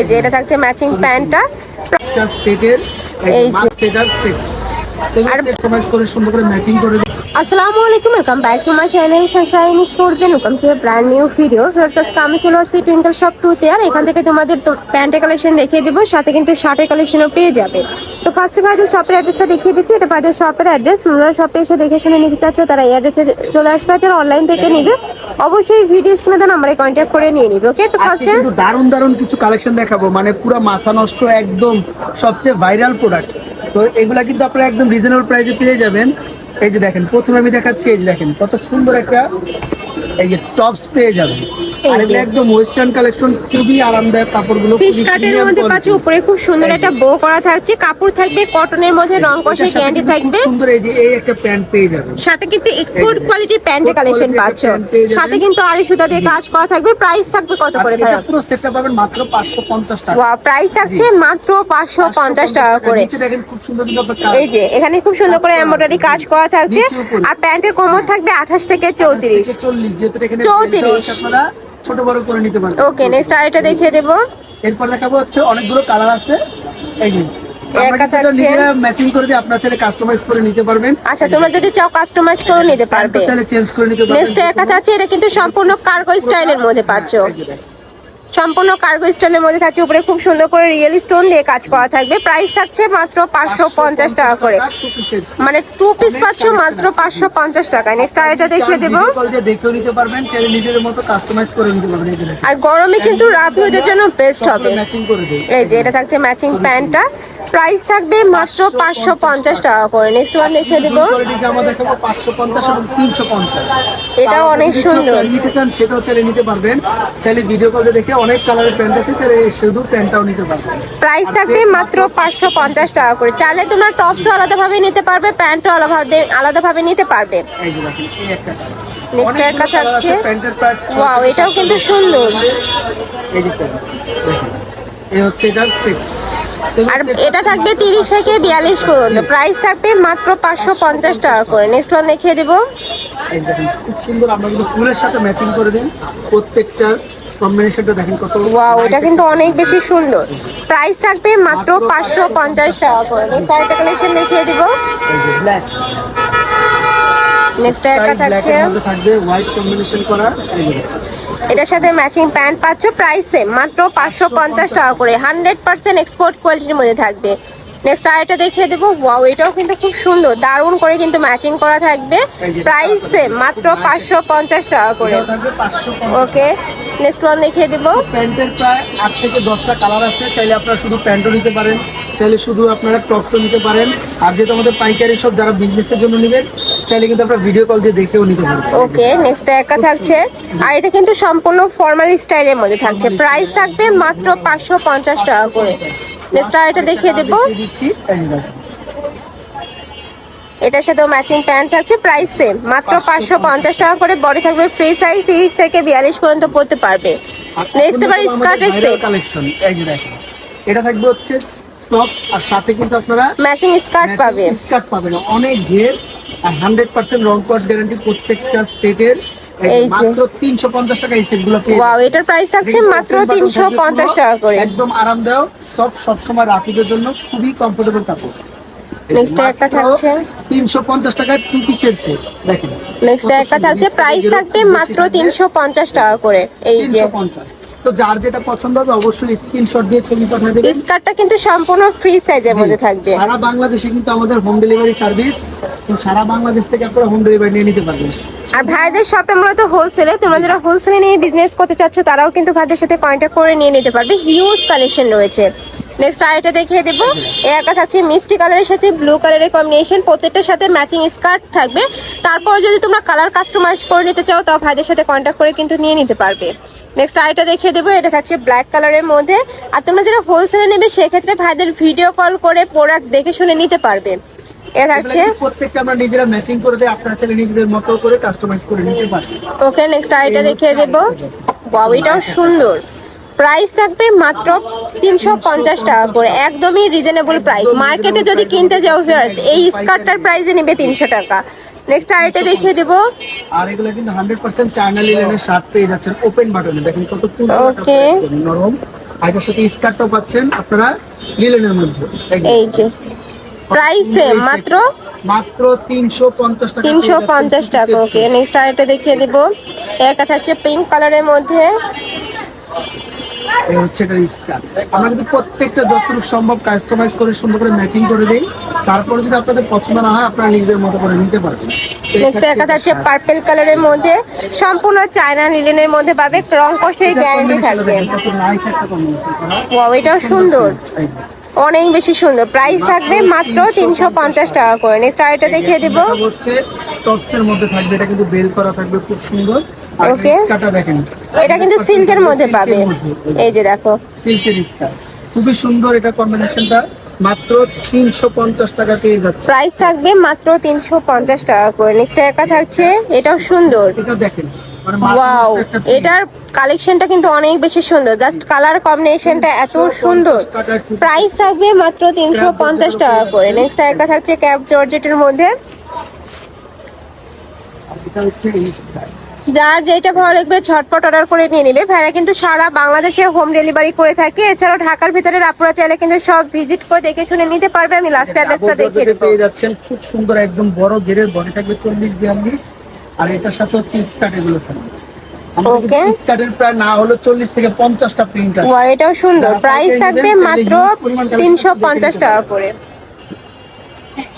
এই যে এটা থাকছে ম্যাচিং প্যান্টটা সেটের এই যে। সেটার সেট আর- সেট কমাইজ করে সুন্দর করে ম্যাচিং করে আসসালামু আলাইকুম welcome back to my channel Sunshine Sports welcome to brand new video first আমি চলে আসছি টুইঙ্কল শপ টুতে আর এখান থেকে তোমাদের প্যান্টের কালেকশন দেখিয়ে দিব সাথে কিন্তু শার্টের কালেকশনও পেয়ে যাবে। তো ফার্স্টে ভাইদের শপের অ্যাড্রেসটা দেখিয়ে দিচ্ছি। এটা ভাইদের শপের অ্যাড্রেস তোমরা শপে এসে দেখে শুনে নিতে চাচ্ছ তারা এই অ্যাড্রেসে চলে আসবে। যারা অনলাইন থেকে নিবে অবশ্যই ভিডিও স্ক্রিনে দেওয়া নাম্বারে কন্ট্যাক্ট করে নিয়ে নিবে ওকে তো ফার্স্টে কিন্তু দারুণ দারুণ কিছু কালেকশন দেখাবো। মানে পুরো মাথা নষ্ট একদম সবচেয়ে ভাইরাল প্রোডাক্ট তো এগুলা কিন্তু আপনারা একদম রিজনেবল প্রাইসে পেয়ে যাবেন। এই যে দেখেন, প্রথমে আমি দেখাচ্ছি, এই যে দেখেন, কত সুন্দর একটা, এই যে টপস পেয়ে যাবেন। আর এগুলো একদম ওয়েস্টার্ন কালেকশন খুবই আরামদায়ক কাপড়গুলো ফিশ কাটের মধ্যে quality। উপরে খুব সুন্দর একটা বো করা থাকছে কাপড় থাকবে কটনের মধ্যে রং কষে কিন্তু থাকবে। সুন্দর এই যে এই একটা প্যান্ট পেয়ে যাবেন। সাথে কিন্তু এক্সপোর্ট কোয়ালিটির প্যান্টের কালেকশন পাচ্ছ। সাথে কিন্তু আড়াই সুতা দিয়ে কাজ করা থাকবে প্রাইস থাকবে কত করে এটা ভাইয়া? পুরো সেটটা পাবেন মাত্র 550 টাকা। ওয়া প্রাইস থাকছে মাত্র পাঁচশো পঞ্চাশ টাকা করে। নিচে দেখেন খুব সুন্দর কিন্তু এই যে এখানে খুব সুন্দর করে এমব্রয়ডারি কাজ করা থাকছে। আর প্যান্টের কোমর থাকবে আঠাশ থেকে চৌত্রিশ। থেকে 40 এখানে 34 আপনারা ছোট বড় করে নিতে পারবেন ওকে নেক্সট আইটা দেখিয়ে দেব। এরপর দেখাবো হচ্ছে অনেকগুলো কালার আছে। এই যে। ম্যাচিং করে দিয়ে আপনারা চাইলে কাস্টমাইজ করে নিতে পারবেন। আচ্ছা তোমরা যদি চাও কাস্টমাইজ করে নিতে পারবে। চাইলে চেঞ্জ করে নিতে নেক্সট একটা থাকছে এটা কিন্তু সম্পূর্ণ কার্গো স্টাইলের মধ্যে পাচ্ছ। সম্পূর্ণ কার্গো স্টাইলের মধ্যে থাকছে। উপরে খুব সুন্দর করে রিয়েল স্টোন দিয়ে কাজ করা থাকবে। প্রাইস থাকছে মাত্র পাঁচশো পঞ্চাশ টাকা করে। মানে টু পিস পাচ্ছ মাত্র পাঁচশো পঞ্চাশ টাকা নেক্সট আরেকটা দেখিয়ে দেবো। আর গরমে কিন্তু রাফিউদের জন্য বেস্ট হবে। এই যে এটা থাকছে ম্যাচিং প্যান্টটা প্রাইস থাকবে মাত্র পাঁচশো পঞ্চাশ টাকা। করে। নেক্সট ওয়ান দেখিয়ে দেবো। কোয়ালিটি জামা দেখাবো 550 এবং 350 এটাও অনেক সুন্দর। নিতে চান সেটাও চাইলে নিতে পারবেন। চাইলে ভিডিও কলে দেখে অনেক কালারের প্যান্ট আছে চাইলে শুধু প্যান্টটাও নিতে পারবেন প্রাইস থাকবে মাত্র পাঁচশো পঞ্চাশ টাকা করে। চাইলে তোমরা টপসও আলাদাভাবে নিতে পারবে প্যান্টও আলাদাভাবে আলাদাভাবে নিতে পারবে। যে একটা থাকছে। থেকে এটাও কিন্তু সুন্দর। এই যে এই হচ্ছে এটার সেট আর এটা থাকবে তিরিশ থেকে বিয়াল্লিশ পর্যন্ত। প্রাইস থাকবে মাত্র পাঁচশো পঞ্চাশ টাকা করে। নেক্সট ওয়ান দেখিয়ে দেবো। খুব সুন্দর আমরা কিন্তু ফুলের সাথে ম্যাচিং করে দিই। প্রত্যেকটার কম্বিনেশনটা দেখেন কত ওয়াও এটা কিন্তু অনেক বেশি সুন্দর। প্রাইস থাকবে মাত্র পাঁচশো পঞ্চাশ টাকা করে। নেক্সট আরেকটা কালেকশন দেখিয়ে দিব। ব্ল্যাক নেক্সট একটা থাকছে। থাকবে হোয়াইট কম্বিনেশন করা। এই যে দেখেন। এটার সাথে ম্যাচিং প্যান্ট পাচ্ছ। প্রাইস সেম মাত্র পাঁচশো পঞ্চাশ টাকা করে। হান্ড্রেড পার্সেন্ট এক্সপোর্ট কোয়ালিটির মধ্যে থাকবে। নেক্সট আরেকটা দেখিয়ে দেবো। ওয়াও এটাও কিন্তু খুব সুন্দর। দারুণ করে কিন্তু ম্যাচিং করা থাকবে। প্রাইস সেম মাত্র পাঁচশো পঞ্চাশ টাকা করে। ওকে নেক্সট ওয়ান দেখিয়ে দেবো। প্যান্টের প্রায় আট থেকে দশটা কালার আছে। চাইলে আপনারা শুধু প্যান্টও নিতে পারেন। চাইলে শুধু আপনারা টপসও নিতে পারেন। আর যেহেতু আমাদের পাইকারি সব যারা বিজনেসের জন্য নেবেন চাইলে কিন্তু আপনারা ভিডিও কল দিয়ে দেখেও নিতে পারবেন ওকে নেক্সট একটা থাকছে। আর এটা কিন্তু সম্পূর্ণ ফর্মাল স্টাইলের মধ্যে থাকছে। প্রাইস থাকবে মাত্র পাঁচশো পঞ্চাশ টাকা করে। নেক্সট এটা দেখিয়ে দেবো। দিচ্ছি। এটার সাথেও ম্যাচিং প্যান্ট থাকছে প্রাইস সেম মাত্র পাঁচশো পঞ্চাশ টাকা করে বডি থাকবে ফ্রি সাইজ তিরিশ থেকে বিয়াল্লিশ পর্যন্ত পড়তে পারবে। নেক্সট এবার স্কার্টের সেট কালেকশন এই যে দেখেন এটা থাকবে হচ্ছে টপস আর সাথে কিন্তু আপনারা ম্যাচিং স্কার্ট পাবে। স্কার্ট পাবেন। অনেক ঘের আর হান্ড্রেড পার্সেন্ট রং কস্ট গ্যারান্টি প্রত্যেকটা সেটের এই যে। মাত্র তিনশো পঞ্চাশ টাকা এই সেটগুলো পেয়ে ওয়াও এটার প্রাইস থাকছে মাত্র open button তিনশো থাকবে পঞ্চাশ পুরো, টাকা করে একদম আরামদায়ক সব সবসময় রাফিজের জন্য খুবই কমফোর্টেবল কাপড় নেক্সট একটা থাকছে। তিনশো পঞ্চাশ টাকায় টু পিসের সেট দেখেন নেক্সট একটা। থাকছে প্রাইস থাকবে মাত্র বেশি থাকবে, তিনশো পঞ্চাশ টাকা করে এই যে 350 তো যার যেটা পছন্দ হবে অবশ্যই স্ক্রিনশট দিয়ে ছবি পাঠিয়ে দেবেন। স্কার্টটা কিন্তু সম্পূর্ণ ফ্রি সাইজের মধ্যে থাকবে। সারা বাংলাদেশে কিন্তু আমাদের হোম ডেলিভারি সার্ভিস তো সারা বাংলাদেশ থেকে আপনারা হোম ডেলিভারি নিয়ে নিতে পারবেন। আর ভাইদের শপটা মূলত হোলসেলে তোমরা যারা হোলসেলে নিয়ে বিজনেস করতে চাচ্ছ তারাও কিন্তু ভাইদের সাথে কন্ট্যাক্ট করে নিয়ে নিতে পারবে। হিউজ কালেকশন রয়েছে। নেক্সট আরেকটা দেখিয়ে দেবো। এ একটা থাকছে মিষ্টি কালারের সাথে ব্লু কালারের কম্বিনেশন প্রত্যেকটার সাথে ম্যাচিং স্কার্ট থাকবে। তারপর যদি তোমরা কালার কাস্টমাইজ করে নিতে চাও তাও ভাইদের সাথে কন্ট্যাক্ট করে কিন্তু নিয়ে নিতে পারবে। নেক্সট আরেকটা দেখিয়ে দেবো এটা থাকছে ব্ল্যাক কালারের মধ্যে। আর তোমরা যারা হোলসেলে নেবে সেক্ষেত্রে ভাইদের ভিডিও কল করে প্রোডাক্ট দেখে শুনে নিতে পারবে। এ এগুলো থাকছে প্রত্যেকটা আমরা নিজেরা ম্যাচিং করে দেই আপনারা চাইলে নিজেদের মতো করে কাস্টমাইজ করে নিতে পারবেন ওকে নেক্সট আইটা দেখিয়ে দেব। বাউ এটাও সুন্দর। প্রাইস থাকবে মাত্র তিনশো পঞ্চাশ টাকা করে। একদমই রিজনেবল প্রাইস মার্কেটে যদি কিনতে যাও ভিউয়ার্স এই স্কার্টটার প্রাইসে নেবে তিনশো টাকা। নেক্সট আইটা দেখিয়ে দেবো। আর এগুলো কিন্তু হান্ড্রেড পার্সেন্ট চায়না লিলেনের শার্ট পেয়ে যাচ্ছেন ওপেন বাটনে দেখেন কত. কাপড়, নরম। আর এটার সাথে স্কার্টটাও পাচ্ছেন আপনারা লিলেনের মধ্যে। এই যে। প্রাইস মাত্র মাত্র তিনশো পঞ্চাশ টাকা তিনশো পঞ্চাশ টাকা। ওকে নেক্সট আরেকটা দেখিয়ে দিব। একটা থাকছে পিঙ্ক কালারের মধ্যে। এই হচ্ছে এটা স্কার্ট আমরা কিন্তু প্রত্যেকটা যতটুকু সম্ভব কাস্টমাইজ করে সুন্দর করে ম্যাচিং করে দিই। তারপরে যদি আপনাদের পছন্দ না হয় আপনারা নিজেদের মতো করে নিতে পারবেন। নেক্সট একটা থাকছে পার্পল কালারের মধ্যে সম্পূর্ণ চায়না লিলেনের মধ্যে পাবে রং কষের গ্যারান্টি থাকবে। ওয়াও এটাও সুন্দর। অনেক বেশি সুন্দর। প্রাইস থাকবে মাত্র তিনশো পঞ্চাশ টাকা করে। নেক্সট আরেকটা দেখিয়ে দিব। এটা হচ্ছে টপস এর মধ্যে থাকবে। এটা কিন্তু বেল করা থাকবে খুব সুন্দর। দেখেন। এটা কিন্তু সিল্কের মধ্যে পাবে। এই যে দেখো। সিল্কের স্কার্ট খুবই সুন্দর এটা কম্বিনেশনটা মাত্র তিনশো পঞ্চাশ টাকা পেয়ে যাচ্ছে। প্রাইস থাকবে মাত্র তিনশো পঞ্চাশ টাকা করে। নেক্সট একটা থাকছে এটাও সুন্দর। এটা দেখেন। মানে ওয়াও print। এটার কালেকশনটা কিন্তু অনেক বেশি সুন্দর। জাস্ট কালার কম্বিনেশনটা এত সুন্দর। 350 প্রাইস থাকবে মাত্র তিনশো পঞ্চাশ টাকা করে। নেক্সট একটা থাকছে ক্যাপ জর্জেটের মধ্যে। এটা হচ্ছে এই স্কার্ট যার যেটা ভালো লাগবে ঝটপট অর্ডার করে নিয়ে নেবে। ভাইরা কিন্তু সারা বাংলাদেশে হোম ডেলিভারি করে থাকে। এছাড়াও ঢাকার ভিতরে আপুরা চাইলে কিন্তু সব ভিজিট করে দেখে শুনে নিতে পারবে। আমি লাস্ট অ্যাড্রেসটা দেখিয়ে দেবো। পেয়ে যাচ্ছেন। খুব সুন্দর একদম বড় গেরের বডি থাকবে চল্লিশ বিয়াল্লিশ। আর এটার সাথে হচ্ছে স্কার্ট এগুলো থাকবে। স্কার্টের প্রায় না হলো চল্লিশ থেকে পঞ্চাশটা প্রিন্ট আছে। ওয়া এটাও সুন্দর। প্রাইস থাকবে মাত্র huge পরিমাণ collection তিনশো দেখে পঞ্চাশ নিতে টাকা করে।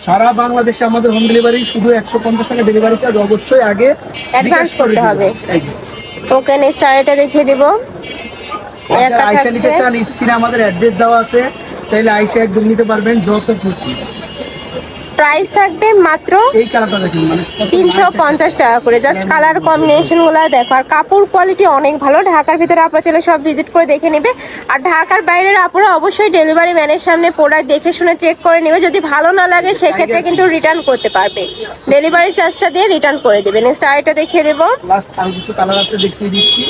সারা বাংলাদেশে আমাদের হোম ডেলিভারি শুধু একশো পঞ্চাশ টাকা ডেলিভারি চার্জ অবশ্যই আগে অ্যাডভান্স করতে হবে। ওকে নেক্সট আর এটা দেখিয়ে দিব। আইসা নিতে চান স্ক্রিনে আমাদের অ্যাড্রেস দেওয়া আছে। চাইলে আইসা একদম নিতে পারবেন যত খুশি। প্রাইস থাকবে মাত্র মানে তিনশো পঞ্চাশ টাকা করে। জাস্ট কালার কম্বিনেশনগুলো দেখো। আর কাপড় কোয়ালিটি অনেক ভালো। ঢাকার ভিতরে আপনার ছেলে সব ভিজিট করে দেখে নেবে। আর ঢাকার বাইরের আপুরা অবশ্যই ডেলিভারি ম্যানের সামনে প্রোডাক্ট দেখে শুনে চেক করে নেবে। যদি ভালো না লাগে সেক্ষেত্রে কিন্তু রিটার্ন করতে পারবে। ডেলিভারি চার্জটা দিয়ে রিটার্ন করে দেবে। নেক্সট আরেকটা দেখিয়ে দেবো। লাস্ট আরও কিছু কালার আছে দেখিয়ে দিচ্ছি।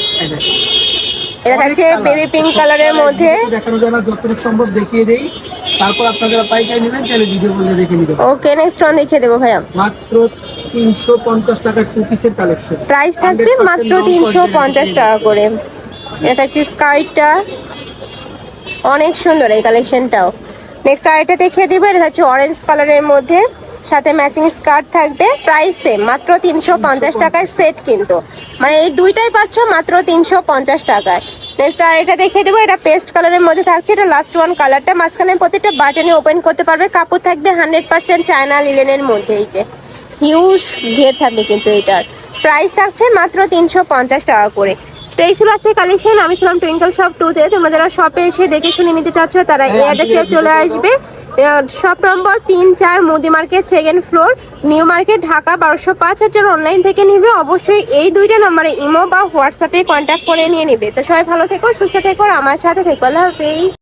এটা থাকছে বেবি পিঙ্ক কালারের মধ্যে। দেখানো যায় না যতটুকু সম্ভব দেখিয়ে দেই। তারপর আপনারা পাইকারি নেবেন তাহলে ভিডিও দেখে ওকে নেক্সট ওয়ান দেখিয়ে দেবো ভাইয়া। মাত্র তিনশো পঞ্চাশ টাকা টু পিসের কালেকশন প্রাইস থাকবে মাত্র তিনশো পঞ্চাশ টাকা করে। এটা থাকছে স্কার্টটা অনেক সুন্দর এই কালেকশনটাও নেক্সট আরেকটা দেখিয়ে দিব এটা হচ্ছে অরেঞ্জ কালারের মধ্যে। সাথে ম্যাচিং স্কার্ট থাকবে প্রাইস সেম মাত্র তিনশো পঞ্চাশ টাকায় সেট কিন্তু। মানে এই দুইটাই পাচ্ছ মাত্র তিনশো পঞ্চাশ টাকায়। নেক্সট আর এটা দেখে দেবো এটা পেস্ট কালারের মধ্যে থাকছে এটা লাস্ট ওয়ান কালারটা মাঝখানে প্রত্যেকটা বাটনে ওপেন করতে পারবে কাপড় থাকবে হান্ড্রেড পার্সেন্ট চায়না লিলেনের মধ্যে এই যে। হিউজ ঘের থাকবে কিন্তু এটার। প্রাইস থাকছে মাত্র তিনশো পঞ্চাশ টাকা করে। তো এই ছিল আজকে কালেকশন আমি ছিলাম টুইঙ্কল শপ টুতে তোমরা যারা শপে এসে দেখে শুনে নিতে চাচ্ছ তারা এই অ্যাড্রেসে চলে আসবে। শপ নম্বর তিন চার Modi market second floor New Market Dhaka বারোশো পাঁচ হাজার অনলাইন থেকে নিবে। অবশ্যই এই দুইটা নম্বরে ইমো বা হোয়াটসঅ্যাপে কন্ট্যাক্ট করে নিয়ে নিবে। তো সবাই ভালো থেকো, সুস্থ থেকো আমার সাথে থেকো। আল্লাহ হাফেজ।